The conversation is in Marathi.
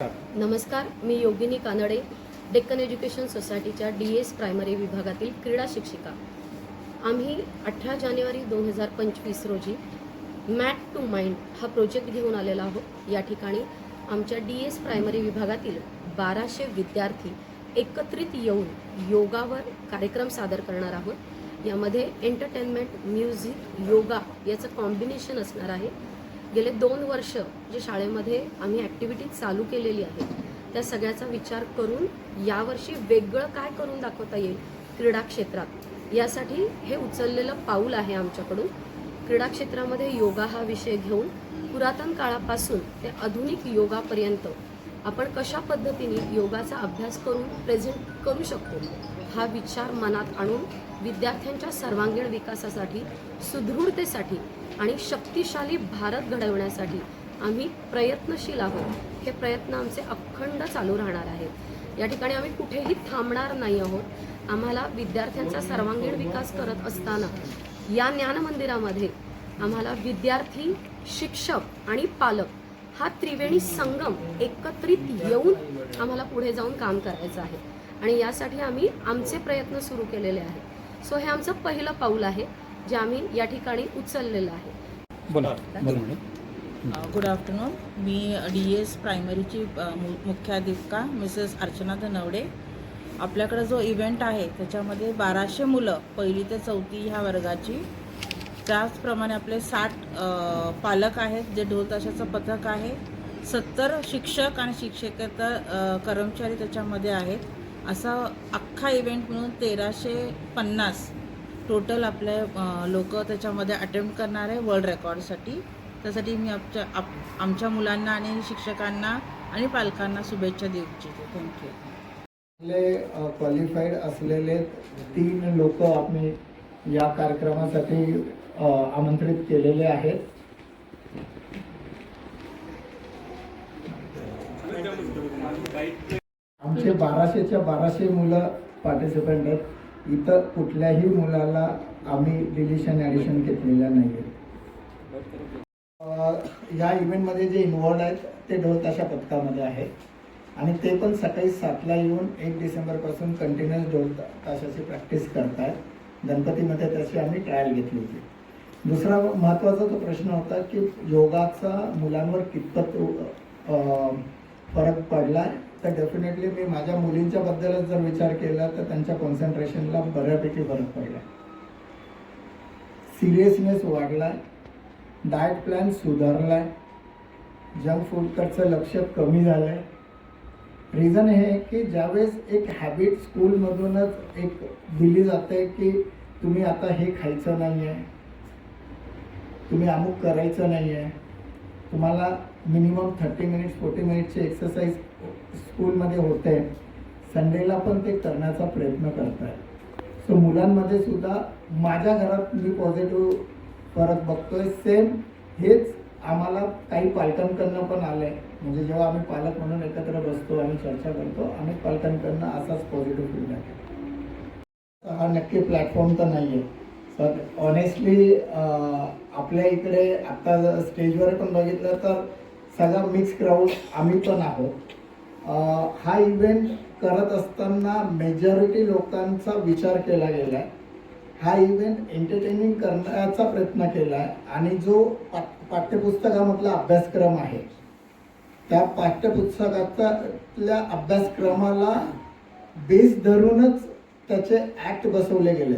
नमस्कार मी योगिनी कानडे डेक्कन एज्युकेशन सोसायटीच्या डी एस प्रायमरी विभागातील क्रीडा शिक्षिका. आम्ही अठरा जानेवारी दोन हजार पंचवीस रोजी मॅट टू माइंड हा प्रोजेक्ट घेऊन आलेला आहोत. या ठिकाणी आमच्या डी एस प्रायमरी विभागातील बाराशे विद्यार्थी एकत्रित येऊन योगावर कार्यक्रम सादर करणार आहोत. यामध्ये एंटरटेनमेंट म्युझिक योगा याचं कॉम्बिनेशन असणार आहे. गेले दोन वर्ष जे शाळेमध्ये आम्ही ॲक्टिव्हिटीज चालू केलेली आहे त्या सगळ्याचा विचार करून यावर्षी वेगळं काय करून दाखवता येईल क्रीडा क्षेत्रात? यासाठी हे उचललेलं पाऊल आहे आमच्याकडून. क्रीडा क्षेत्रामध्ये योगा हा विषय घेऊन पुरातन काळापासून ते आधुनिक योगापर्यंत आपण कशा पद्धतीने योगाचा अभ्यास करून प्रेझेंट करू शकतो हा विचार मनात आणून विद्यार्थ्यांच्या सर्वांगीण विकासासाठी सुदृढतेसाठी आणि शक्तिशाली भारत घडवण्यासाठी आम्ही प्रयत्नशील आहोत. हे प्रयत्न आमचे अखंड चालू राहणार आहेत. या ठिकाणी आम्ही कुठेही थांबणार नाही आहोत. आम्हाला विद्यार्थ्यांचा सर्वांगीण विकास करत असताना या ज्ञान मंदिरामध्ये आम्हाला विद्यार्थी शिक्षक आणि पालक हा त्रिवेणी संगम एकत्रित येऊन आम्हाला पुढे जाऊन काम करायचं आहे. आणि यासाठी आम्ही आमचे प्रयत्न सुरू केलेले आहेत. सो हे आमचं पहिलं पाऊल आहे. जे आम्ही या ठिकाणी उचललेलं आहे. बोला. बोला. मॅडम. गुड आफ्टरनून मी डी एस प्रायमरीची अ, मु मुख्याध्यापिका मिसेस अर्चना धनवडे आपल्याकडे जो इव्हेंट आहे त्याच्यामध्ये बाराशे मुलं पहिली ते चौथी ह्या वर्गाची. त्याचप्रमाणे आपले साठ पालक आहेत जे ढोल ताशाचं पथक आहे. सत्तर शिक्षक आणि शिक्षकेतर कर्मचारी त्याच्यामध्ये आहेत. असा अख्खा इव्हेंट मिळून तेराशे पन्नास टोटल आपले लोक त्याच्यामध्ये अटेम्प्ट करणार आहे वर्ल्ड रेकॉर्डसाठी. त्यासाठी मी आमच्या आप आमच्या मुलांना आणि शिक्षकांना आणि पालकांना शुभेच्छा देऊ इच्छिते. थँक्यू आपले क्वालिफाईड असलेले तीन लोक आम्ही या कार्यक्रमासाठी आमंत्रित केलेले आहेत. आमचे बाराशेच्या बाराशे मुलं पार्टिसिपंट आहेत. इथं कुठल्याही मुलाला आम्ही डिलिशन ॲडिशन घेतलेलं नाही आहे या इव्हेंटमध्ये जे इन्व्हॉल्ड आहेत ते ढोल ताशा पथकामध्ये आहेत आणि ते पण सकाळी सातला येऊन एक डिसेंबरपासून कंटिन्युअस ढोल ताशाची प्रॅक्टिस करतायत. गणपतीमध्ये त्याची आम्ही ट्रायल घेतली होती. दुसरा महत्त्वाचा तो प्रश्न होता की योगाचा मुलांवर कितपत फरक पडला तर डेफिनेटली मी माझ्या मुलींच्या बद्दलच जर विचार केला तर त्यांच्या कॉन्सन्ट्रेशनला बऱ्यापैकी फरक पडला. सिरियसनेस वाढलाय. डाएट प्लॅन सुधारलाय. जंक फूडकडचं लक्ष कमी झालंय. रिझन हे की ज्यावेळेस एक हॅबिट स्कूलमधूनच एक दिली जाते की तुम्ही आता हे खायचं नाही आहे तुम्ही अमुक करायचं नाही आहे तुम्हाला मिनिमम थर्टी मिनिट्स फोर्टी मिनिट्सची एक्सरसाइज स्कूलमध्ये होते. संडेला पण ते करण्याचा प्रयत्न करत आहे सो मुलांमध्ये सुद्धा माझ्या घरात मी पॉझिटिव्ह फरक बघतोय. सेम हेच आम्हाला काही पालकांकडनं पण आलंय. म्हणजे जेव्हा आम्ही पालक म्हणून एकत्र बसतो आणि चर्चा करतो आम्ही पालकांकडनं असाच पॉझिटिव्ह फीडबॅक हा नक्की प्लॅटफॉर्म तर नाही आहे पण ऑनेस्टली uh, आपल्या इकडे आता स्टेजवर पण बघितलं तर सगळा मिक्स क्राऊड आम्ही पण आहोत. Uh, हा इव्हेंट करत असताना मेजॉरिटी लोकांचा विचार केला गेला आहे हा इव्हेंट एंटरटेनिंग करण्याचा प्रयत्न केला आहे आणि जो पा पाठ्यपुस्तकामधला अभ्यासक्रम आहे त्या पाठ्यपुस्तकातल्या अभ्यासक्रमाला बेस धरूनच त्याचे ॲक्ट बसवले गेले